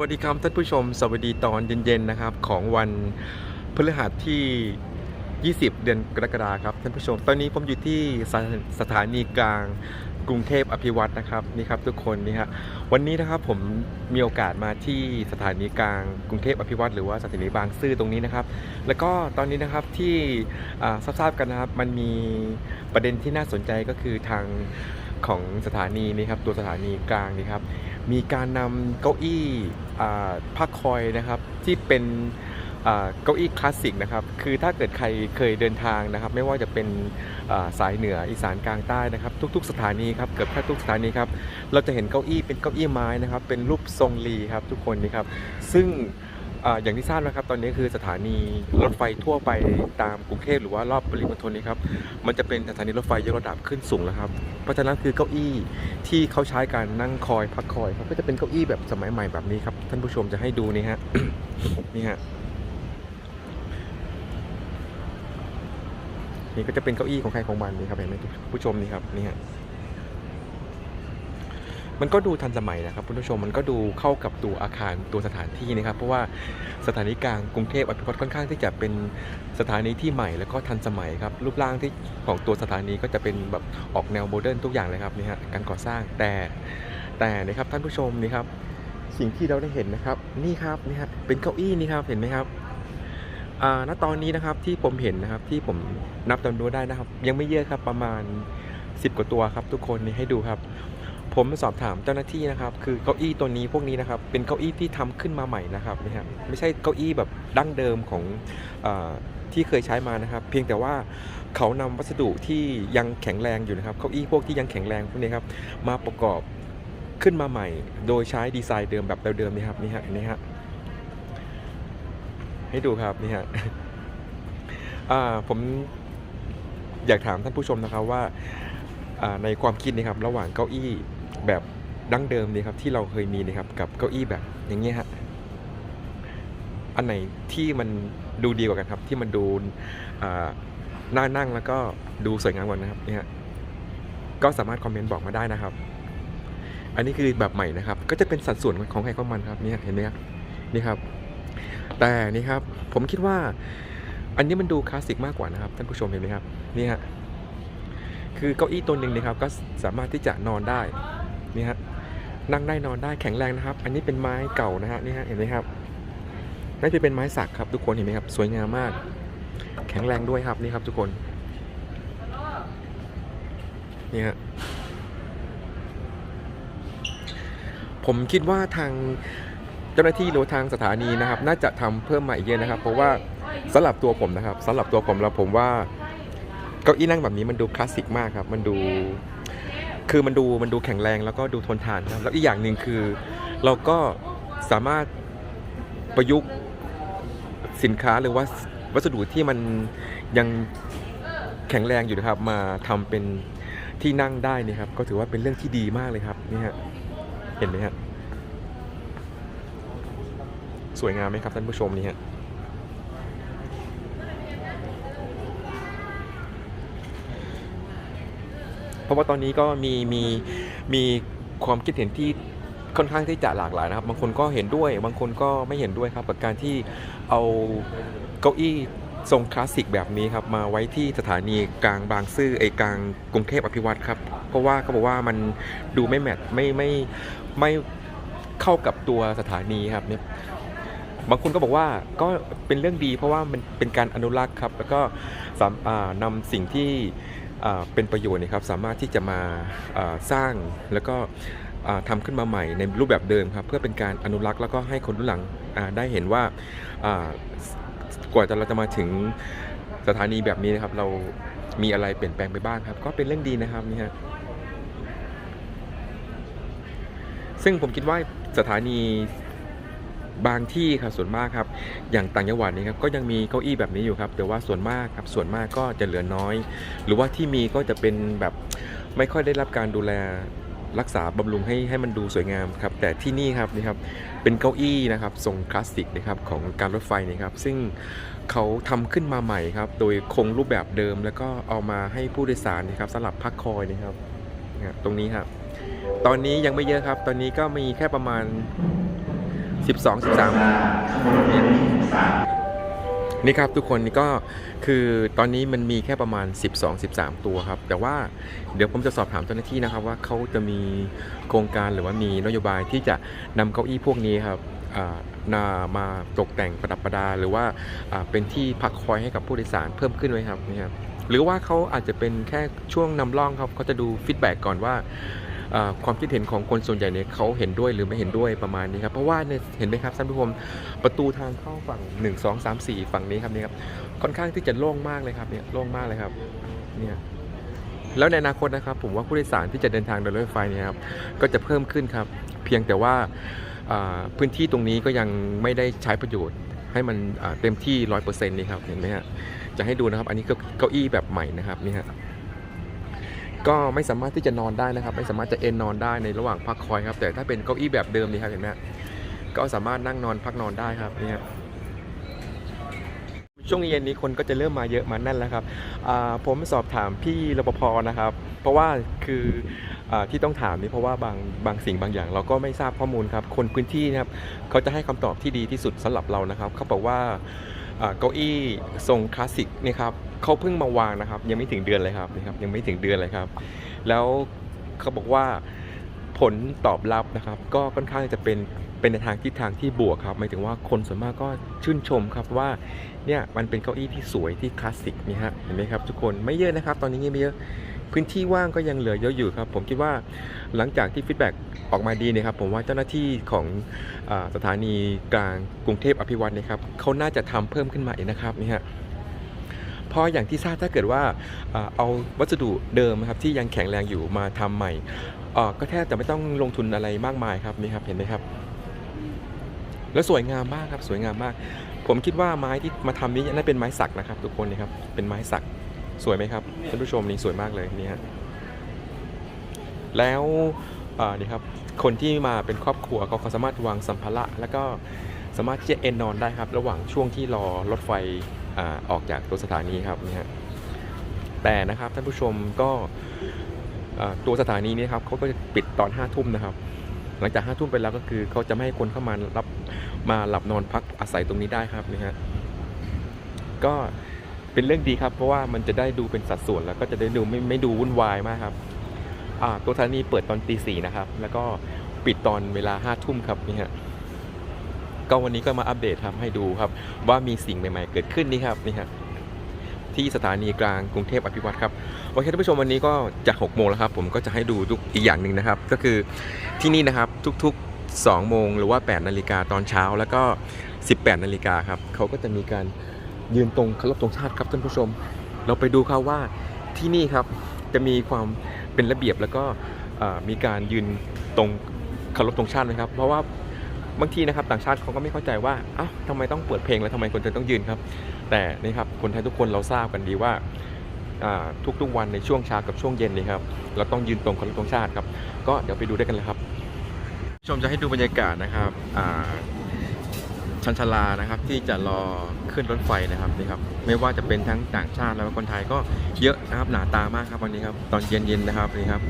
สวัสดีครับท่านผู้ชม สวัสดีตอนเย็นๆนะครับ ของวันพฤหัสที่ 20 เดือนกรกฎาคมครับท่านผู้ชม ตอนนี้ผมอยู่ที่สถสถานีกลางกรุงเทพอภิวัตนะครับนี่ครับทุกคนนี่ฮะวันนี้นะครับผมมีโอกาสมาที่สถานีกลางกรุงเทพอภิวัตหรือว่าสถานีบางซื่อตรงนี้นะครับ แล้วก็ตอนนี้นะครับที่ทราบๆกันนะครับมันมีประเด็นที่น่าสนใจก็คือทาง ของสถานีนี่ครับตัวสถานีกลางนี่ครับมีการนำเก้าอี้อ่าคอยนะครับที่เป็นเก้าอี้คลาสสิกนะครับคือถ้าเกิดใครเคยเดินทางนะครับ ไม่ว่าจะเป็นสายเหนืออีสานกลางใต้นะครับ ทุก ๆ สถานีครับเกือบแทบทุกสถานีครับเราจะเห็นเก้าอี้เป็นเก้าอี้ไม้นะครับ เป็นรูปทรงรีครับทุกคนนี่ครับซึ่ง อย่างที่ทราบนะครับตอนนี้คือสถานีรถไฟทั่วไปตามกรุงเทพหรือว่ารอบปริมณฑลนี้ครับมันจะเป็นสถานีรถไฟยกระดับขึ้นสูงแล้วครับเพราะฉะนั้นคือเก้าอี้ที่เขาใช้การนั่งคอยพักคอยครับก็จะเป็นเก้าอี้แบบสมัยใหม่แบบนี้ครับท่านผู้ชมจะให้ดูนี่ฮะนี่ฮะนี่ก็จะเป็นเก้าอี้ของใครของมันนี่ครับเห็นไหมผู้ชมนี่ครับนี่ฮะ มันก็ดูทันสมัยนะครับคุณผู้ชมมันก็ดูเข้ากับตัวอาคารตัวสถานที่นะครับ เพราะว่าสถานีกลางกรุงเทพอภิวัตค่อนข้างที่จะเป็นสถานีที่ใหม่แล้วก็ทันสมัยครับรูปร่างที่ของตัวสถานีก็จะเป็นแบบออกแนวโมเดิร์นทุกอย่างเลยครับนี่ฮะการก่อสร้างแต่แต่นะครับท่านผู้ชมนี่ครับสิ่งที่เราได้เห็นนะครับ นี่ครับนี่ครับเป็นเก้าอี้นี่ครับเห็นไหมครับอ่าณตอนนี้นะครับที่ผมเห็นนะครับที่ผมนับจำนวนได้นะครับ ยังไม่เยอะครับประมาณ 10 กว่าตัวครับ ทุกคนนี่ให้ดูครับ ผมสอบถามเจ้าหน้าที่นะครับ คือเก้าอี้ตัวนี้พวกนี้นะครับ เป็นเก้าอี้ที่ทำขึ้นมาใหม่นะครับนี่ครับไม่ใช่เก้าอี้แบบดั้งเดิมของอที่เคยใช้มานะครับ เพียงแต่ว่าเขานำวัสดุที่ยังแข็งแรงอยู่นะครับ เก้าอี้พวกที่ยังแข็งแรงพวกนี้ครับ มาประกอบขึ้นมาใหม่ โดยใช้ดีไซน์เดิมแบบเดิมนี่ครับนี่ฮะนี่ฮะให้ดูครับนี่ฮะผมอยากถามท่านผู้ชมนะครับว่าในความคิดนะครับระหว่างเก้าอี้ แบบดั้งเดิมนี่ครับที่เราเคยมีนะครับกับเก้าอี้แบบอย่างเงี้ยฮะอันไหนที่มันดูดีกว่ากันครับ ที่มันดูน่านั่งแล้วก็ดูสวยงามกว่านะครับเนี่ฮะก็สามารถคอมเมนต์บอกมาได้นะครับ อันนี้คือแบบใหม่นะครับ ก็จะเป็นสัดส่วนของใครของมันครับเนี่ฮะเห็นไหมครับนี่ครับ แต่นี่ครับผมคิดว่า อันนี้มันดูคลาสสิกมากกว่านะครับท่านผู้ชมเห็นไหมครับนี่ฮะคือเก้าอี้ตัวหนึ่งนะครับก็สามารถที่จะนอนได้ นี่ฮะนั่งได้นอนได้แข็งแรงนะครับ อันนี้เป็นไม้เก่านะฮะนี่ฮะเห็นไหมครับนั่นจะเป็นไม้สักครับ ทุกคนเห็นไหมครับ สวยงามมาก แข็งแรงด้วยครับนี่ครับ ทุกคนนี่ฮะผมคิดว่าทางเจ้าหน้าที่หรือทางสถานีนะครับ น่าจะทำเพิ่มมาอีกเยอะนะครับ เพราะว่าสำหรับตัวผมนะครับสำหรับตัวผมแล้วผมว่าเก้าอี้นั่งแบบนี้มันดูคลาสสิกมากครับ มันดู คือมันดูมันดูแข็งแรงแล้วก็ดูทนทานครับแล้วอีกอย่างหนึ่งคือ เราก็สามารถประยุกต์สินค้าหรือว่าวัสดุที่มันยังแข็งแรงอยู่นะครับมาทำเป็นที่นั่งได้นี่ครับ ก็ถือว่าเป็นเรื่องที่ดีมากเลยครับนี่ฮะเห็นไหมฮะสวยงามไหมครับท่านผู้ชมนี่ฮะ เพราะว่าตอนนี้ก็มีมีมีความคิดเห็นที่ค่อนข้างที่จะหลากหลายนะครับ บางคนก็เห็นด้วย บางคนก็ไม่เห็นด้วยครับกับการที่เอาเก้าอี้ทรงคลาสสิกแบบนี้ครับมาไว้ที่สถานีกลางบางซื่อไอกลางกรุงเทพอภิวัตรครับเพราะว่าเขาบอกว่ามันดูไม่แมทไม่ไม่ไม่เข้ากับตัวสถานีครับเนี่ยบางคนก็บอกว่าก็เป็นเรื่องดีเพราะว่ามันเป็นการอนุรักษ์ครับ แล้วก็นำสิ่งที่ เป็นประโยชน์นะครับสามารถที่จะมาสร้างแล้วก็อ่าทำขึ้นมาใหม่ในรูปแบบเดิมครับเพื่อเป็นการอนุรักษ์แล้วก็ให้คนรุ่นหลังได้เห็นว่ากว่าจะเราจะมาถึงสถานีแบบนี้นะครับ เรามีอะไรเปลี่ยนแปลงไปบ้างครับ ก็เป็นเรื่องดีนะครับนี่ฮะซึ่งผมคิดว่าสถานี บางที่ครับส่วนมากครับ อย่างต่างจังหวัดนี่ครับก็ยังมีเก้าอี้แบบนี้อยู่ครับ แต่ว่าส่วนมากครับส่วนมากก็จะเหลือน้อย หรือว่าที่มีก็จะเป็นแบบไม่ค่อยได้รับการดูแลรักษาบำรุงให้ให้มันดูสวยงามครับ แต่ที่นี่ครับนี่ครับเป็นเก้าอี้นะครับทรงคลาสสิกนะครับของการรถไฟนะครับ ซึ่งเขาทำขึ้นมาใหม่ครับ โดยคงรูปแบบเดิม แล้วก็เอามาให้ผู้โดยสารนะครับสำหรับพักคอยนะครับนะตรงนี้ครับตอนนี้ยังไม่เยอะครับ ตอนนี้ก็มีแค่ประมาณ 12 13นี่ยนี่ครับทุกคนนี่ก็คือตอนนี้มันมีแค่ประมาณ 12 13 ตัวครับ แต่ว่าเดี๋ยวผมจะสอบถามเจ้าหน้าที่นะครับ ว่าเขาจะมีโครงการหรือว่ามีนโยบายที่จะนำเก้าอี้พวกนี้ครับอ่านามาตกแต่งประดับประดา หรือว่าเป็นที่พักคอยให้กับผู้โดยสารเพิ่มขึ้นไหมครับนี่ครับหรือว่าเขาอาจจะเป็นแค่ช่วงนำร่องครับเขาจะดูฟีดแบ็กก่อนว่า ความคิดเห็นของคนส่วนใหญ่เนี่ยเขาเห็นด้วยหรือไม่เห็นด้วยประมาณนี้ครับเพราะว่าเนี่ยเห็นไหมครับท่านผู้ชมประตูทางเข้าฝั่ง 1 2 3 4 ฝั่งนี้ครับนี่ครับค่อนข้างที่จะโล่งมากเลยครับเนี่ยโล่งมากเลยครับเนี่ยแล้วในอนาคตนะครับผมว่าผู้โดยสารที่จะเดินทางโดยรถไฟเนี่ยครับก็จะเพิ่มขึ้นครับ เพียงแต่ว่าพื้นที่ตรงนี้ก็ยังไม่ได้ใช้ประโยชน์ ให้มันเต็มที่ร้อยเปอร์เซ็นต์นี่ครับเห็นไหมฮะจะให้ดูนะครับ อันนี้ก็เก้าอี้แบบใหม่นะครับนี่ฮะ ก็ไม่สามารถที่จะนอนได้นะครับ ไม่สามารถจะเอนนอนได้ในระหว่างพักคอยครับ แต่ถ้าเป็นเก้าอี้แบบเดิมนี่ครับเห็นไหมก็สามารถนั่งนอนพักนอนได้ครับนี่ฮะช่วงเย็นนี้คนก็จะเริ่มมาเยอะมาแน่นแล้วครับผมสอบถามพี่รปภนะครับ เพราะว่าคืออที่ต้องถามนี่เพราะว่าบางบางสิ่งบางอย่าง เราก็ไม่ทราบข้อมูลครับ คนพื้นที่นะครับเขาจะให้คำตอบที่ดีที่สุดสำหรับเรานะครับ เขาบอกว่าเก้าอี้ทรงคลาสสิกนี่ครับ เขาเพิ่งมาวางนะครับ ยังไม่ถึงเดือนเลยครับนี่ครับ ยังไม่ถึงเดือนเลยครับ แล้วเขาบอกว่าผลตอบรับนะครับ ก็ค่อนข้างจะเป็นเป็นในทางทิศทางที่บวกครับหมายถึงว่าคนส่วนมากก็ชื่นชมครับว่าเนี่ยมันเป็นเก้าอี้ที่สวยที่คลาสสิกนี่ฮะเห็นไหมครับ ทุกคนไม่เยอะนะครับ ตอนนี้ยังไม่เยอะพื้นที่ว่างก็ยังเหลือเยอะอยู่ครับ ผมคิดว่าหลังจากที่ฟีดแบ็กออกมาดีเนะครับ ผมว่าเจ้าหน้าที่ของอสถานีกลางกรุงเทพอภิวัตนี่ครับเขาน่าจะทำเพิ่มขึ้นมาอีกนะครับนี่ฮะ เพราะอย่างที่ทราบถ้าเกิดว่าเอาวัสดุเดิมครับที่ยังแข็งแรงอยู่มาทำใหม่ก็แทบจะไม่ต้องลงทุนอะไรมากมายครับนี่ครับเห็นไหมครับ แล้วสวยงามมากครับสวยงามมาก ผมคิดว่าไม้ที่มาทำนี้น่าเป็นไม้สักนะครับ ทุกคนนี่ครับเป็นไม้สักสวยไหมครับท่านผู้ชมนี่สวยมากเลยนี่ฮะแล้วนี่ครับคนที่มาเป็นครอบครัวเขาสามารถวางสัมภาระแล้วก็สามารถที่จะเอนนอนได้ครับ ระหว่างช่วงที่รอรถไฟ อออกจากตัวสถานีครับนี่ฮะแต่นะครับท่านผู้ชมก็ตัวสถานีนี้ครับเขาก็จะปิดตอน5้าทุ่มนะครับ หลังจาก5้าทุ่มไปแล้วก็คือเขาจะไม่ให้คนเข้ามารับมาหลับนอนพักอาศัยตรงนี้ได้ครับนี่ฮะก็เป็นเรื่องดีครับ เพราะว่ามันจะได้ดูเป็นสัดส่วนแล้วก็จะได้ดูไม่ไม่ดูวุ่นวายมากครับตัวสถานีเปิดตอนตีสี่นะครับ แล้วก็ปิดตอนเวลาห้าทุ่มครับนี่ฮะ ก็วันนี้ก็มาอัปเดตครับให้ดูครับ ว่ามีสิ่งใหม่ ๆ เกิดขึ้นนี่ครับนี่ฮะที่สถานีกลางกรุงเทพอภิวัตครับโอเคท่านผู้ชมวันนี้ก็จะ6โมงแล้วครับ ผมก็จะให้ดูทุกอีกอย่างหนึ่งนะครับ ก็คือที่นี่นะครับทุกๆ 2 โมงหรือว่า 8 นาฬิกาตอนเช้าแล้วก็ 18 นาฬิกาครับเขาก็จะมีการยืนตรงเคารพธงชาติครับท่านผู้ชม เราไปดูครับว่าที่นี่ครับจะมีความเป็นระเบียบแล้วก็มีการยืนตรงเคารพตรงชาตินะครับ เพราะว่า บางทีนะครับต่างชาติเขาก็ไม่เข้าใจว่าเอ้าทำไมต้องเปิดเพลงแล้วทำไมคนจะต้องยืนครับ แต่นี่ครับคนไทยทุกคนเราทราบกันดีว่าทุกๆวันในช่วงเช้ากับช่วงเย็นนี่ครับเราต้องยืนตรงคนตรงชาติครับก็เดี๋ยวไปดูด้วยกันเลยครับ ชมจะให้ดูบรรยากาศนะครับอ่า ชันชลานะครับที่จะรอขึ้นรถไฟนะครับนี่ครับไม่ว่าจะเป็นทั้งต่างชาติแล้วก็คนไทยก็เยอะนะครับหนาตามากครับวันนี้ครับตอนเย็นๆนะครับนี่ครับ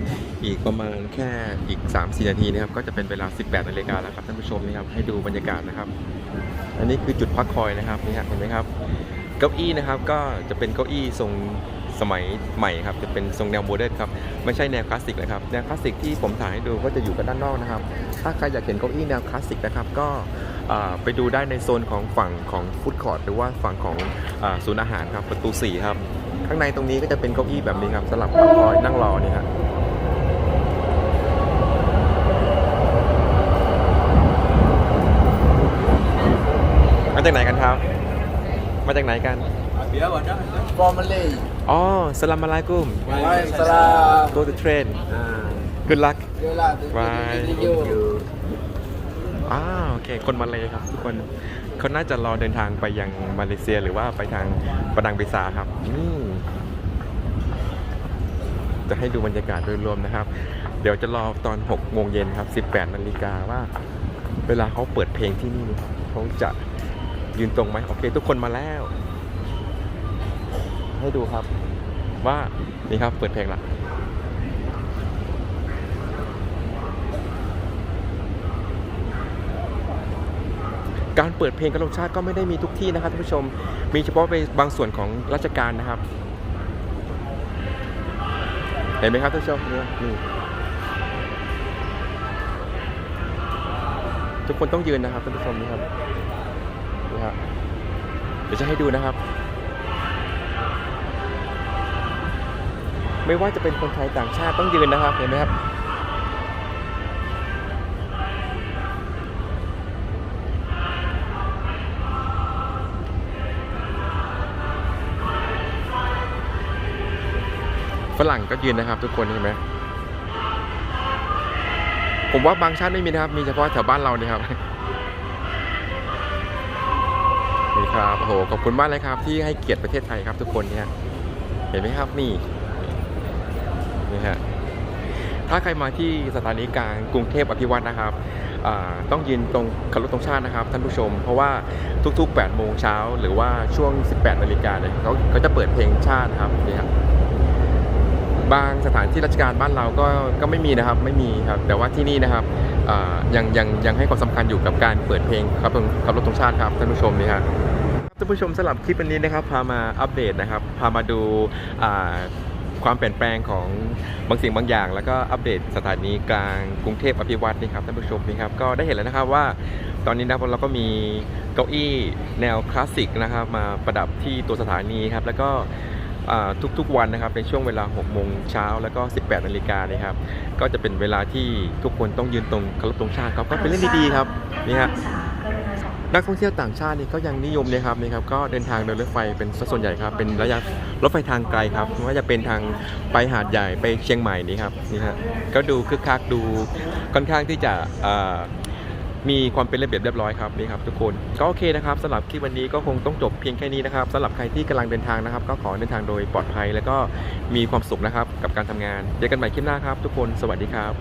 อีกประมาณแค่อีก 3-4 นาทีนะครับก็จะเป็นเวลา 18นาฬิกาแล้วครับท่านผู้ชมนี่ครับให้ดูบรรยากาศนะครับ อันนี้คือจุดพักคอยนะครับนี่ฮะเห็นไหมครับเก้าอี้นะครับก็จะเป็นเก้าอี้ทรง สมัยใหม่ครับจะเป็นทรงแนวโมเดิร์นครับไม่ใช่แนวคลาสสิกนะครับแนวคลาสสิกที่ผมถ่ายให้ดูก็จะอยู่กันด้านนอกนะครับ ถ้าใครอยากเห็นเก้าอี้แนวคลาสสิกนะครับก็ไปดูได้ในโซนของฝั่งของฟู้ดคอร์ทหรือว่าฝั่งของศูนย์อาหารครับประตู4ครับข้างในตรงนี้ก็จะเป็นเก้าอี้แบบนี้ครับสำหรับพักคอยนั่งรอนี่ครับมาจากไหนกันครับ มาจากไหนกัน Formally. อ๋อสลามอะลัยกุม Waalaikumsalam. go to train good luck Yolah, Bye. thank you. อ้าวโอเค คนมาเลยครับ ทุกคนเขาน่าจะรอเดินทางไปยังมาเลเซียหรือว่าไปทางปะดังเบซาครับอืมจะให้ดูบรรยากาศโดยรวมนะครับ เดี๋ยวจะรอตอน6โมงเย็นครับ 18นาฬิกาว่า เวลาเขาเปิดเพลงที่นี่เขาจะยืนตรงไหมโอเค ทุกคนมาแล้ว ให้ดูครับ ว่า นี่ครับ เปิดเพลงละการเปิดเพลงกระลงชาติก็ไม่ได้มีทุกที่นะครับท่านผู้ชม มีเฉพาะไปบางส่วนของราชการนะครับ เห็นไหมครับท่านผู้ชมเนี่ยนี่ทุกคนต้องยืนนะครับท่านผู้ชมนี่ครับนี่ครับเดี๋ยวจะให้ดูนะครับ ไม่ว่าจะเป็นคนไทยต่างชาติต้องยืนนะครับเห็นไหมครับฝรั่งก็ยืนนะครับ ทุกคนเห็นไหมผมว่าบางชาติไม่มีนะครับ มีเฉพาะแถวบ้านเรานี่ครับนี่ครับโอ้โหขอบคุณมากเลยครับ ที่ให้เกียรติประเทศไทยครับ ทุกคนเนี่ยเห็นไหมครับนี่ นี่ฮะถ้าใครมาที่สถานีกลางกรุงเทพอภิวัตนะครับต้องยืนตรงคารพตรงชาตินะครับท่านผู้ชม เพราะว่าทุกๆ 8 โมงเช้าหรือว่าช่วง 18 นาฬิกาเนี่ยเขาเขาจะเปิดเพลงชาตินะครับนี่ครับบางสถานที่ราชการบ้านเราก็ก็ไม่มีนะครับไม่มีครับ แต่ว่าที่นี่นะครับยังยังยังให้ความสำคัญอยู่กับการเปิดเพลงครับขับรถตรงชาติครับท่านผู้ชมนี่ครับท่านผู้ชมสำหรับคลิปวันนี้นะครับพามาอัปเดตนะครับพามาดูอ่า ความเปลี่ยนแปลงของบางสิ่งบางอย่าง แล้วก็อัปเดตสถานีกลางกรุงเทพอภิวัตนี่ครับท่านผู้ชมนี่ครับก็ได้เห็นแล้วนะครับว่าตอนนี้นะครับเราก็มีเก้าอี้แนวคลาสสิกนะครับมาประดับที่ตัวสถานีครับแล้วก็ทุกๆวันนะครับในช่วงเวลา 6 โมงเช้าแล้วก็ 18 นาฬิกานี่ครับ ก็จะเป็นเวลาที่ทุกคนต้องยืนตรงเคารพตรงชาติครับก็เป็นเรื่องดีๆครับนี่ฮะ นักท่องเที่ยวต่างชาตินี่ก็ยังนิยมเลยครับนี่ครับก็เดินทางโดยรถไฟเป็นส่วนใหญ่ครับ เป็นระยะรถไฟทางไกลครับไม่ว่าจะเป็นทางไปหาดใหญ่ไปเชียงใหม่นี่ครับนี่ฮะก็ดูคึกคักดูค่อนข้างที่จะมีความเป็นระเบียบเรียบร้อยครับนี่ครับทุกคนก็โอเคนะครับสำหรับคลิปวันนี้ก็คงต้องจบเพียงแค่นี้นะครับสำหรับใครที่กำลังเดินทางนะครับ ก็ขอเดินทางโดยปลอดภัย แล้วก็มีความสุขนะครับกับการทำงานเจอกันใหม่คลิปหน้าครับ ทุกคนสวัสดีครับ